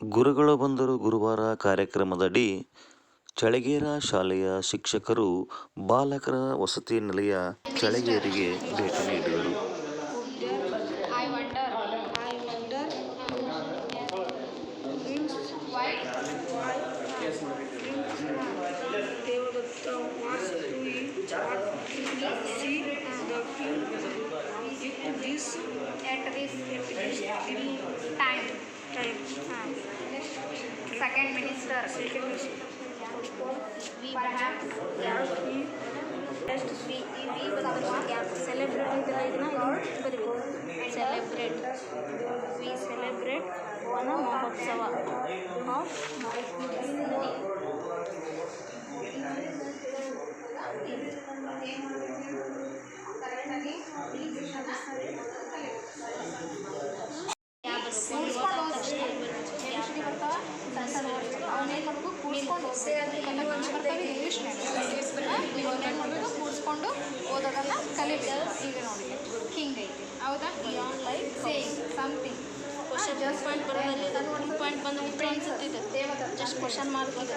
ಗುರುಗಳು ಬಂದರು ಗುರುವಾರ ಕಾರ್ಯಕ್ರಮದಡಿ ಚಳಗೇರ ಶಾಲೆಯ ಶಿಕ್ಷಕರು ಬಾಲಕರ ವಸತಿ ನಿಲಯ ಚಳಗೇರಿಗೆ ಭೇಟಿ ನೀಡಿದರು. second minister. Second is We perhaps as he just we we celebrate ಇದನ್ನ ಬರಬೇಕು celebrate we celebrate ವನ ಮಹೋತ್ಸವ of ಕೂಡಿಸ್ಕೊಂಡು ಓದೋದನ್ನ ಕಲಿಬೇಕು ಈಗ ನೋಡಿ ಹಿಂಗೆ ಐತಿ ಹೌದಾ like saying something question just point ಬರೋದಲ್ಲಿ ನೋಡಿ ಪಾಯಿಂಟ್ ಬಂದು ಫ್ರೆಂಡ್ಸ್ ಜಸ್ಟ್ ಕ್ವಶನ್ ಇದೆ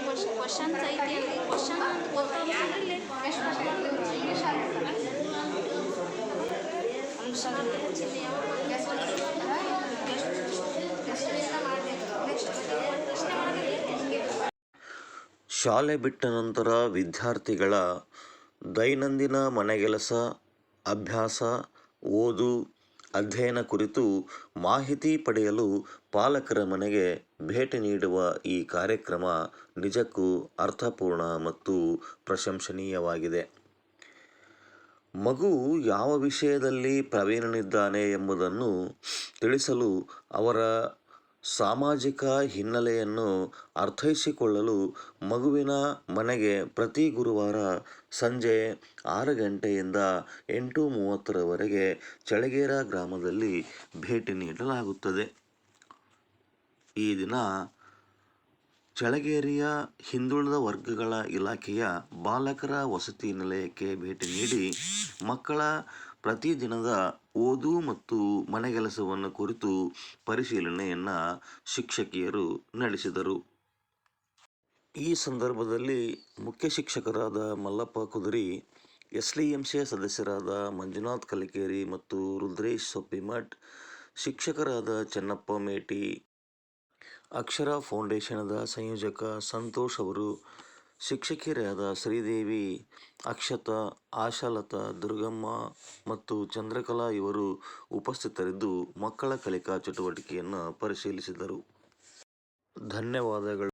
ಕ್ವಶನ್ ಕ್ವಶನ್ಸ್ ಐತಿ ಕ್ವಶನ್ ಅಂತ ಎಷ್ಟು ಇಂಗ್ಲೀಷ್ ಶಾಲೆ ಬಿಟ್ಟ ನಂತರ ವಿದ್ಯಾರ್ಥಿಗಳ ದೈನಂದಿನ ಮನೆಗೆಲಸ, ಅಭ್ಯಾಸ, ಓದು, ಅಧ್ಯಯನ ಕುರಿತು ಮಾಹಿತಿ ಪಡೆಯಲು ಪಾಲಕರ ಮನೆಗೆ ಭೇಟಿ ನೀಡುವ ಈ ಕಾರ್ಯಕ್ರಮ ನಿಜಕ್ಕೂ ಅರ್ಥಪೂರ್ಣ ಮತ್ತು ಪ್ರಶಂಸನೀಯವಾಗಿದೆ. ಮಗು ಯಾವ ವಿಷಯದಲ್ಲಿ ಪ್ರವೀಣನಿದ್ದಾನೆ ಎಂಬುದನ್ನು ತಿಳಿಸಲು ಅವರ ಸಾಮಾಜಿಕ ಹಿನ್ನೆಲೆಯನ್ನು ಅರ್ಥೈಸಿಕೊಳ್ಳಲು ಮಗುವಿನ ಮನೆಗೆ ಪ್ರತಿ ಗುರುವಾರ ಸಂಜೆ ಆರು ಗಂಟೆಯಿಂದ ಎಂಟು ಮೂವತ್ತರವರೆಗೆ ಚಳಗೇರ ಗ್ರಾಮದಲ್ಲಿ ಭೇಟಿ ನೀಡಲಾಗುತ್ತದೆ. ಈ ದಿನ ಚಳಗೇರಿಯ ಹಿಂದುಳಿದ ವರ್ಗಗಳ ಇಲಾಖೆಯ ಬಾಲಕರ ವಸತಿ ನಿಲಯಕ್ಕೆ ಭೇಟಿ ನೀಡಿ ಮಕ್ಕಳ ಪ್ರತಿದಿನದ ಓದು ಮತ್ತು ಮನೆಗೆಲಸವನ್ನು ಕುರಿತು ಪರಿಶೀಲನೆಯನ್ನು ಶಿಕ್ಷಕಿಯರು ನಡೆಸಿದರು. ಈ ಸಂದರ್ಭದಲ್ಲಿ ಮುಖ್ಯ ಶಿಕ್ಷಕರಾದ ಮಲ್ಲಪ್ಪ ಕುದುರಿ ಎಸ್ಲಿ ಎಂ ಸಿ ಸದಸ್ಯರಾದ ಮಂಜುನಾಥ್ ಕಲಿಕೇರಿ ಮತ್ತು ರುದ್ರೇಶ್ ಸೊಪ್ಪಿಮಠ್, ಶಿಕ್ಷಕರಾದ ಚೆನ್ನಪ್ಪ ಮೇಟಿ, ಅಕ್ಷರ ಫೌಂಡೇಶನದ ಸಂಯೋಜಕ ಸಂತೋಷ್ ಅವರು ಶಿಕ್ಷಕಿಯರಾದ ಶ್ರೀದೇವಿ ಅಕ್ಷತಾ ಆಶಾಲತಾ ದುರ್ಗಮ್ಮ ಮತ್ತು ಚಂದ್ರಕಲಾ ಇವರು ಉಪಸ್ಥಿತರಿದ್ದು ಮಕ್ಕಳ ಕಲಿಕಾ ಚಟುವಟಿಕೆಯನ್ನು ಪರಿಶೀಲಿಸಿದರು. ಧನ್ಯವಾದಗಳು.